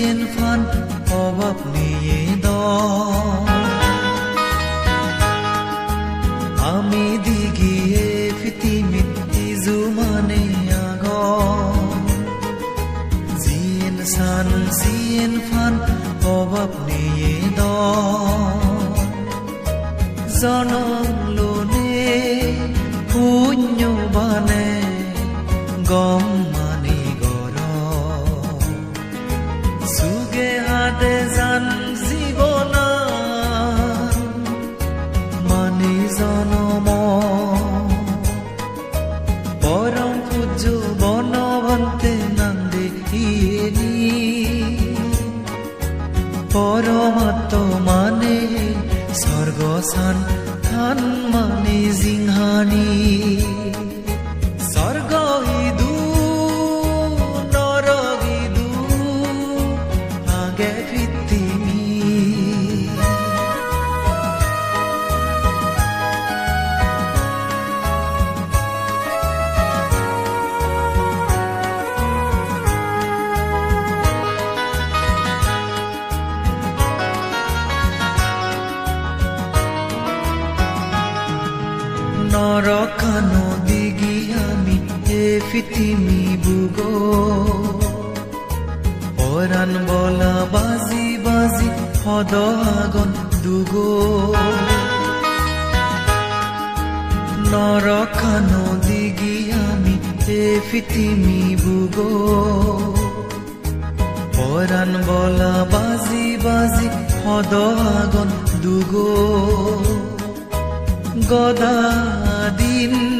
Scene fun অভাব নিয়ে দ আমি দিগিয়ে ফিতিমিত ইজু মানে আগন জিন সান সিন ফান অভাব নিয়ে দ জনম লোনে পুণ্যবানে গম স্বর্গসান থান মানে জিংহানি। ফিতিমি বুগো। পরাণ বলা বাজি বাজি হদ আগন দুগো। নরকানো দিগি আমি এ ফিতিমি বুগো। পরাণ বলা বাজি বাজি হদ আগন দুগো। গদাদিন গুৰিলেও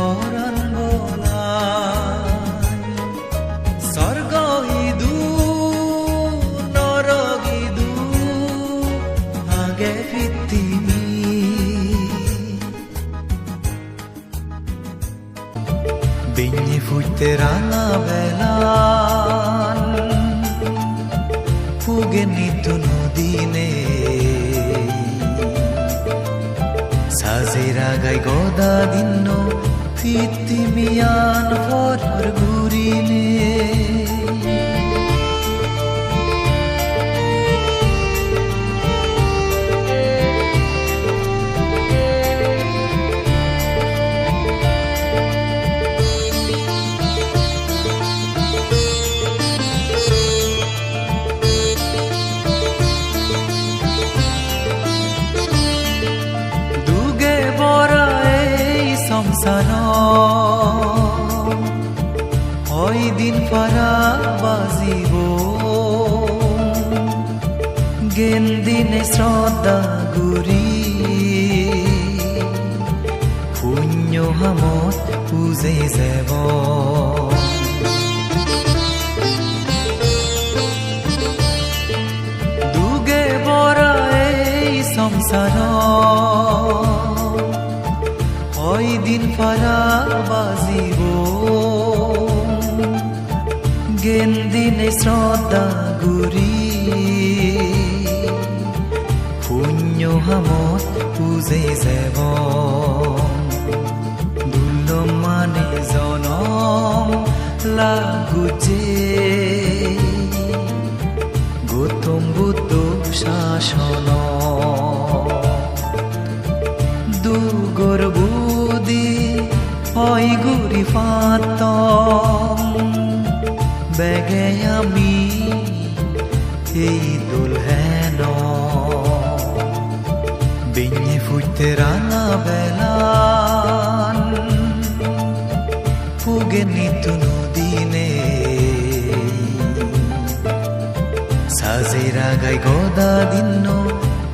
Binyi fuite rana belan Fugeni tu nudine Sazira gai goda dinno Fitimian for gurine সংসার হয় দিন ফারা বাজিব। জ্ঞান দিনে শ্রদ্ধা গুৰি শূন্য হামত পুজে যাব। দুগে বৰা এই ফাৰা বাজিব জ্ঞান দিনে শ্ৰদ্ধা গুৰি শূন্য হামত পুজে যাব দুৰ্লভ মানে জনম লাগুচে। গৌতম বুদ্ধ শাসন ফুটতে রানা বেলান ফুগে নিতু দিনে সাজে রাগাই গদা দিন্ন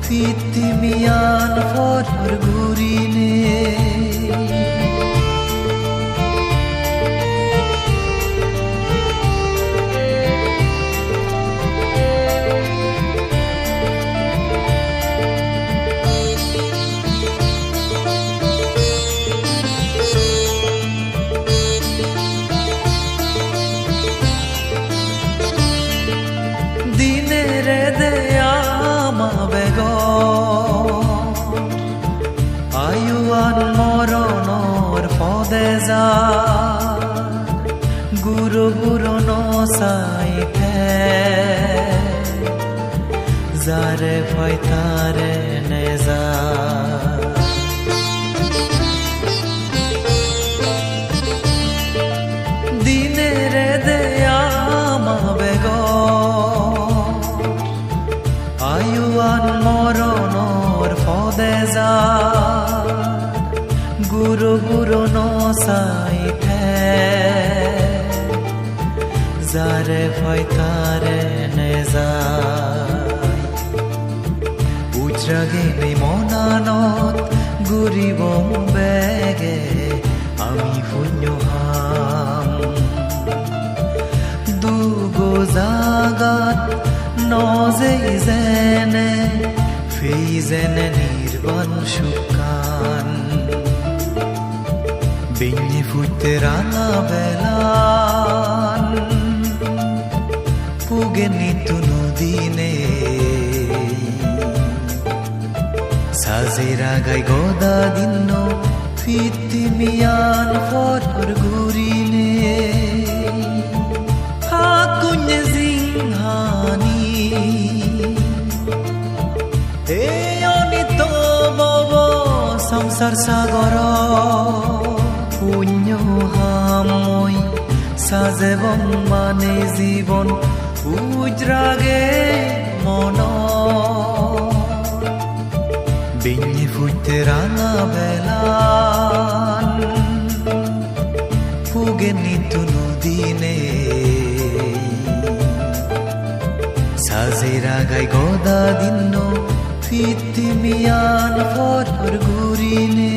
ফিতিমিয়ান ফর ঘুরিনে আয়ুয়ান মরণর পদে যা। গুরু গুরু নসাইতে যারে ফয়তারে নেজা যারে ফয়তারে নেজা উজরাগে নেই মনানত গুরিব বেগে, আমি শূন্য হাম। দুগো জাগাত নজে যেনে ফেই যেনে নির্বাণ শুকান বিഞ്ഞে ফুটতে রাঙা বেলান। পুগে নিতু নদীনে সাজেরা গাই গদা দিন্ন ফিতিমিয়ান ফরর গুরিনে হাকুഞ്ഞ সিংহানি এ অনিত বব সংসার সাগর পুণ্য হামই সাজেব মানে জীবন উজরাগে মন। বিഞ്ഞে ফুটতে রাঙা বেলান ফুগে নিতু নদীনে। সাজেরা গাই গদা দিন্ন ফিতিমিয়ান ফরর গুরিনে।